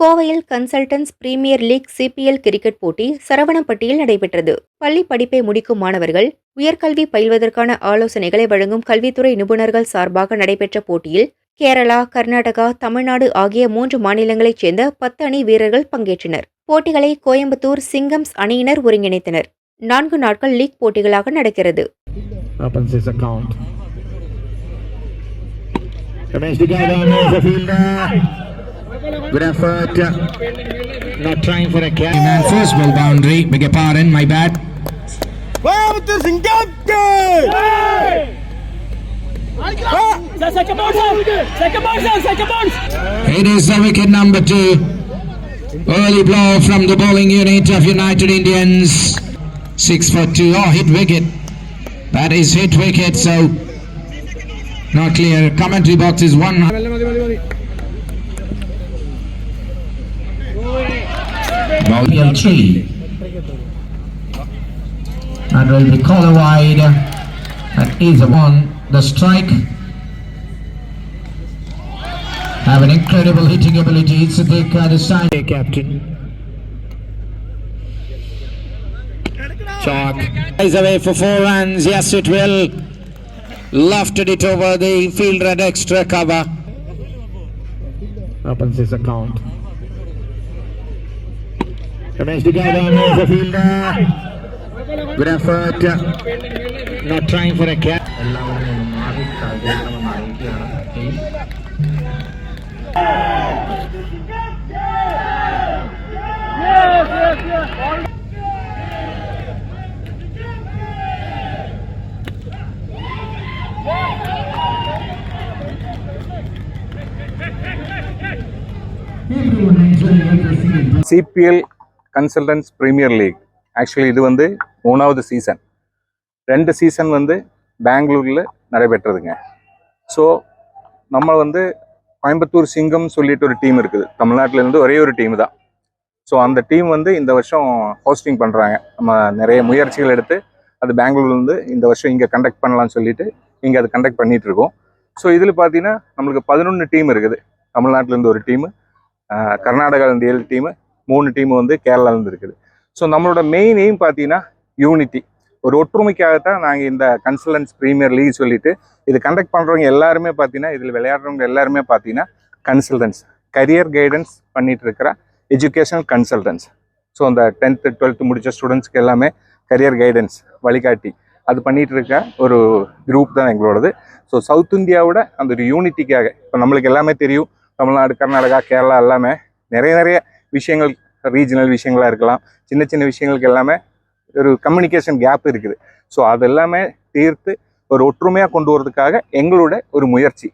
கோவையில் consultants premier league CPL cricket போட்டி சரவணப்பட்டியில் நடைபெற்றது பள்ளி படிப்பை முடிக்கும் மாணவர்கள் உயர்கல்வி பயில்வதற்கான ஆலோசனைகளை வழங்கும் கல்வித்துறை நிபுணர்கள் சார்பாக நடைபெற்ற போட்டியில் கேரளா கர்நாடகா தமிழ்நாடு ஆகிய மூன்று மாநிலங்களைச் சேர்ந்த பத்து அணி வீரர்கள் பங்கேற்றனர் போட்டிகளை கோயம்புத்தூர் சிங்கம்ஸ் அணியினர் ஒருங்கிணைத்தனர் நான்கு நாட்கள் லீக் போட்டிகளாக நடக்கிறது opens his account. Remains together, there's a fielder. Good effort. Not trying for a catch. Man, first ball boundary. Beg your pardon, my bad. Vamos, Singapore! Second It is the wicket number two. Early blow from the bowling unit of United Indians. Six for two. Oh, hit wicket. That is hit wicket, so not clear. Commentary box is one. Three. That will be called wide. That is a one. The strike. Have an incredible hitting ability. Siddiq uh, the side. Captain. Chalk. Is away for four runs. Yes, it will. Lofted it over the fielder at extra cover. Opens his account. Domestic Adam is the fielder. Good effort. Not trying for a catch. C P L consultants premier league actually இது வந்து மூணாவது season ரெண்டு season வந்து பெங்களூரில் நடைபெற்றதுங்க. So நம்ம வந்து கோயம்புத்தூர் சிங்கம் சொல்லிட்டு ஒரு டீம் இருக்குது. தமிழ்நாட்டிலேருந்து ஒரே ஒரு டீம் தான். ஸோ அந்த டீம் வந்து இந்த வருஷம் ஹோஸ்டிங் பண்ணுறாங்க நம்ம நிறைய முயற்சிகள் எடுத்து அது பெங்களூர்லேருந்து இந்த வருஷம் இங்கே கண்டக்ட் பண்ணலாம்னு சொல்லிட்டு இங்கே அது கண்டக்ட் பண்ணிகிட்ருக்கோம் இருக்கோம். ஸோ இதில் பார்த்தீங்கன்னா நம்மளுக்கு பதினொன்று டீம் இருக்குது. தமிழ்நாட்டிலேருந்து ஒரு டீமு கர்நாடகாவிலேருந்து ஏழு டீமு மூணு டீம் வந்து கேரளாலேருந்து இருக்குது. ஸோ நம்மளோட மெயின் எய்ம் பார்த்தீங்கன்னா யூனிட்டி ஒரு ஒற்றுமைக்காகத்தான் நாங்கள் இந்த கன்சல்டன்ஸ் ப்ரீமியர் லீக் சொல்லிட்டு இது கண்டக்ட் பண்ணுறவங்க எல்லாருமே பார்த்தீங்கன்னா இதில் விளையாடுறவங்க எல்லாருமே பார்த்தீங்கன்னா கன்சல்டன்ஸ் கரியர் கைடன்ஸ் பண்ணிட்டு இருக்கிற எஜுகேஷனல் கன்சல்டன்ஸ் ஸோ அந்த டென்த்து டுவெல்த்து முடித்த ஸ்டூடெண்ட்ஸ்க்கு எல்லாமே கரியர் கைடன்ஸ் வழிகாட்டி. அது பண்ணிகிட்டு இருக்க ஒரு குரூப் தான் எங்களோடது. ஸோ சவுத் இந்தியாவோட அந்த ஒரு யூனிட்டிக்காக இப்போ நம்மளுக்கு எல்லாமே தெரியும். தமிழ்நாடு கர்நாடகா கேரளா எல்லாமே நிறைய நிறைய விஷயங்கள் ரீஜனல் விஷயங்களாக இருக்கலாம். சின்ன சின்ன விஷயங்களுக்கு எல்லாமே ஒரு கம்யூனிகேஷன் கேப் இருக்குது. ஸோ அது எல்லாமே தீர்த்து ஒரு ஒற்றுமையாக கொண்டு வரதுக்காக எங்களோட ஒரு முயற்சி.